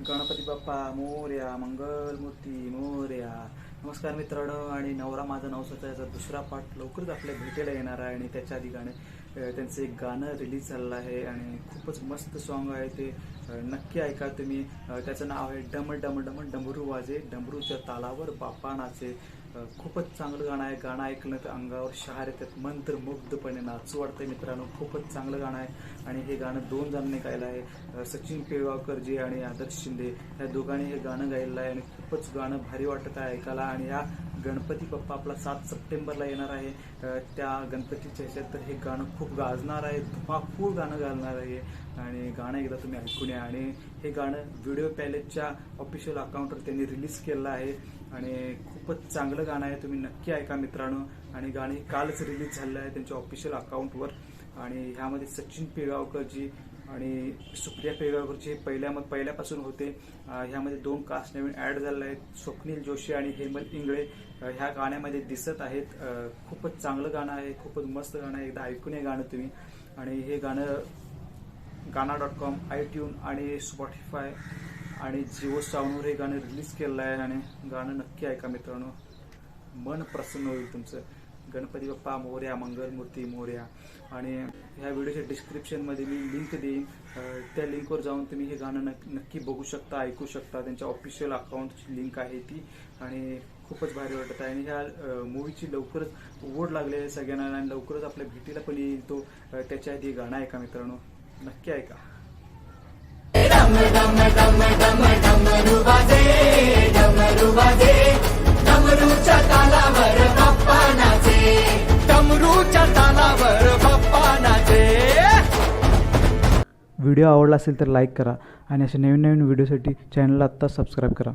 गणपती बाप्पा मोर्या मंगलमूर्ती मोर्या. नमस्कार मित्रांनो आणि नवरा माझा नवसाचा याचा दुसरा पाठ लवकरच आपल्या भेटीला येणार आहे आणि त्याच्या आधी गाणे त्यांचं एक गाणं रिलीज झालेलं आहे आणि खूपच मस्त सॉन्ग आहे ते. नक्की ऐका तुम्ही. त्याचं नाव आहे डम डम डम डमरू वाजे डमरूच्या तालावर बापा नाचे. खूपच चांगलं गाणं आहे. गाणं ऐकलं तर अंगावर शहार येतात. मंत्रमुग्धपणे नाचू वाटतंय मित्रांनो. खूपच चांगलं गाणं आहे. आणि हे गाणं दोन जणांनी गायलं आहे. सचिन सचिन पिळगावकरजी आणि आदर्श शिंदे. या दोघांनी हे गाणं गायलं आहे आणि खूपच गाणं भारी वाटत आहे ऐकायला. आणि या गणपती बाप्पा आपला सात सप्टेंबरला येणार आहे. त्या गणपतीच्या ह्याच्यात तर हे गाणं खूप गाजणार आहे धुमाकूळ गाणं घालणार आहे. आणि गाणं एकदा तुम्ही ऐकून या. आणि हे गाणं व्हिडिओ पॅलेसच्या ऑफिशियल अकाउंटवर त्यांनी रिलीज केलं आहे. आणि खूपच चांगलं गाणं आहे. तुम्ही नक्की ऐका मित्रांनो. आणि गाणे कालच रिलीज झालेलं आहे त्यांच्या ऑफिशियल अकाउंटवर आणि ह्यामध्ये सचिन पिळगावकरजी आणि सुप्रिया पिळगावकरजी हे पहिल्या पहिल्यापासून होते. ह्यामध्ये दोन कास्ट नवीन ऍड झालेले आहेत. स्वप्नील जोशी आणि हेमल इंगळे. ह्या गाण्यामध्ये दिसत आहेत. खूपच चांगलं गाणं आहे. खूपच मस्त गाणं आहे. एकदा ऐकून हे गाणं तुम्ही. आणि हे गाणं Gaana dot com iTunes आणि स्पॉटीफाय आणि जिओ साऊंडवर हे गाणं रिलीज केलेलं आहे. आणि गाणं नक्की ऐका मित्रांनो. मन प्रसन्न होईल तुमचं. गणपती बाप्पा मोर्या मंगलमूर्ती मोर्या आणि ह्या व्हिडिओच्या डिस्क्रिप्शनमध्ये मी लिंक देईन त्या लिंकवर जाऊन तुम्ही हे गाणं नक- नक्की बघू शकता ऐकू शकता त्यांच्या ऑफिशियल अकाउंटची लिंक आहे ती आणि खूपच भारी वाटत आहे आणि ह्या मूवीची लवकरच ओढ लागली आहे सगळ्यांना आणि लवकरच आपल्या भेटीला पण येईल तो त्याच्या आधी हे गाणं ऐका मित्रांनो नक्की ऐका व्हिडिओ आवडला असेल तर लाईक करा आणि असे नवीन नवीन व्हिडिओसाठी चॅनलला आत्ता सबस्क्राईब करा.